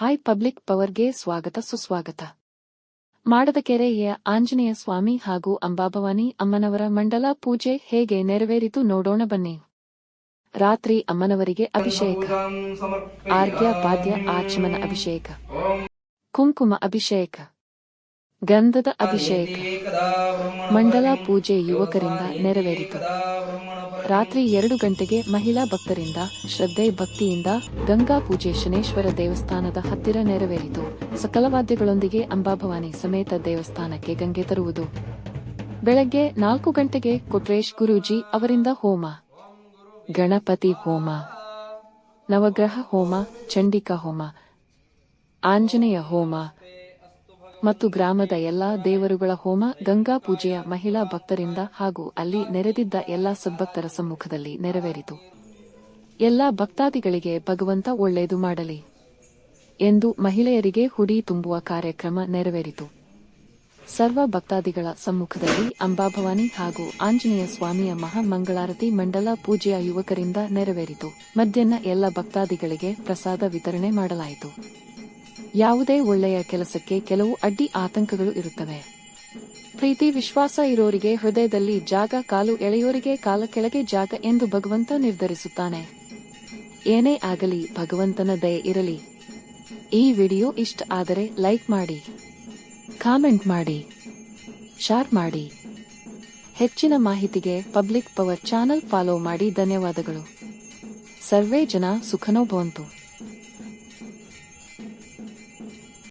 Hi public ಪವರ್ಗೆ ಸ್ವಾಗತ ಸುಸ್ವಾಗತ. ಮಾಡದಕೆರೆಯ ಆಂಜನೇಯ ಸ್ವಾಮಿ ಹಾಗೂ ಅಂಬಾಭವಾನಿ ಅಮ್ಮನವರ ಮಂಡಲ ಪೂಜೆ ಹೇಗೆ ನೆರವೇರಿತು ನೋಡೋಣ ಬನ್ನಿ. ರಾತ್ರಿ ಅಮ್ಮನವರಿಗೆ ಅಭಿಷೇಕ. ಆರ್ಗ್ಯ ಪಾದ್ಯ ಆಚಮನ ಅಭಿಷೇಕ. ಕುಂಕುಮ ಅಭಿಷೇಕ. ಗಂಧದ ಅಭಿಷೇಕ. ಮಂಡಲ ಪೂಜೆ ಯುವಕರಿಂದ ನೆರವೇರಿತು. ರಾತ್ರಿ ಎರಡು ಗಂಟೆಗೆ ಮಹಿಳಾ ಭಕ್ತರಿಂದ ಶ್ರದ್ಧೆ ಭಕ್ತಿಯಿಂದ ಗಂಗಾ ಪೂಜೆ ಶನೇಶ್ವರ ದೇವಸ್ಥಾನದ ಹತ್ತಿರ ನೆರವೇರಿತು. ಸಕಲ ವಾದ್ಯಗಳೊಂದಿಗೆ ಅಂಬಾಭವಾನಿ ಸಮೇತ ದೇವಸ್ಥಾನಕ್ಕೆ ಗಂಗೆ ತರುವುದು. ಬೆಳಗ್ಗೆ ನಾಲ್ಕು ಗಂಟೆಗೆ ಕೊಟ್ರೇಶ್ ಗುರೂಜಿ ಅವರಿಂದ ಹೋಮ. ಗಣಪತಿ ಹೋಮ. ನವಗ್ರಹ ಹೋಮ ಚಂಡಿಕಾ ಹೋಮ. ಆಂಜನೇಯ ಹೋಮ. ಮತ್ತು ಗ್ರಾಮದ ಎಲ್ಲಾ ದೇವರುಗಳ ಹೋಮ, ಗಂಗಾ ಪೂಜೆಯ ಮಹಿಳಾ ಭಕ್ತರಿಂದ ಹಾಗೂ ಅಲ್ಲಿ ನೆರೆದಿದ್ದ ಎಲ್ಲಾ ಸದ್ಭಕ್ತರ ಸಮ್ಮುಖದಲ್ಲಿ ನೆರವೇರಿತು. ಎಲ್ಲಾ ಭಕ್ತಾದಿಗಳಿಗೆ ಭಗವಂತ ಒಳ್ಳೆಯದು ಮಾಡಲಿ ಎಂದು ಮಹಿಳೆಯರಿಗೆ ಹುಡಿ ತುಂಬುವ ಕಾರ್ಯಕ್ರಮ ನೆರವೇರಿತು. ಸರ್ವ ಭಕ್ತಾದಿಗಳ ಸಮ್ಮುಖದಲ್ಲಿ ಅಂಬಾಭವಾನಿ ಹಾಗೂ ಆಂಜನೇಯ ಸ್ವಾಮಿಯ ಮಹಾ ಮಂಗಳಾರತಿ ಮಂಡಲ ಪೂಜೆಯ ಯುವಕರಿಂದ ನೆರವೇರಿತು. ಮಧ್ಯಾಹ್ನ ಎಲ್ಲ ಭಕ್ತಾದಿಗಳಿಗೆ ಪ್ರಸಾದ ವಿತರಣೆ ಮಾಡಲಾಯಿತು. ಯಾವುದೇ ಒಳ್ಳೆಯ ಕೆಲಸಕ್ಕೆ ಕೆಲವು ಅಡ್ಡಿ ಆತಂಕಗಳು ಇರುತ್ತವೆ. ಪ್ರೀತಿ, ವಿಶ್ವಾಸ ಇರೋರಿಗೆ ಹೃದಯದಲ್ಲಿ ಜಾಗ, ಕಾಲು ಎಳೆಯೋರಿಗೆ ಕಾಲ ಕೆಳಗೆ ಜಾಗ ಎಂದು ಭಗವಂತ ನಿರ್ಧರಿಸುತ್ತಾನೆ. ಏನೇ ಆಗಲಿ, ಭಗವಂತನ ದಯೆ ಇರಲಿ. ಈ ವಿಡಿಯೋ ಇಷ್ಟ ಆದರೆ ಲೈಕ್ ಮಾಡಿ, ಕಾಮೆಂಟ್ ಮಾಡಿ, ಶೇರ್ ಮಾಡಿ. ಹೆಚ್ಚಿನ ಮಾಹಿತಿಗೆ ಪಬ್ಲಿಕ್ ಪವರ್ ಚಾನಲ್ ಫಾಲೋ ಮಾಡಿ. ಧನ್ಯವಾದಗಳು. ಸರ್ವೇ ಜನ ಸುಖನೋ ಭವಂತು.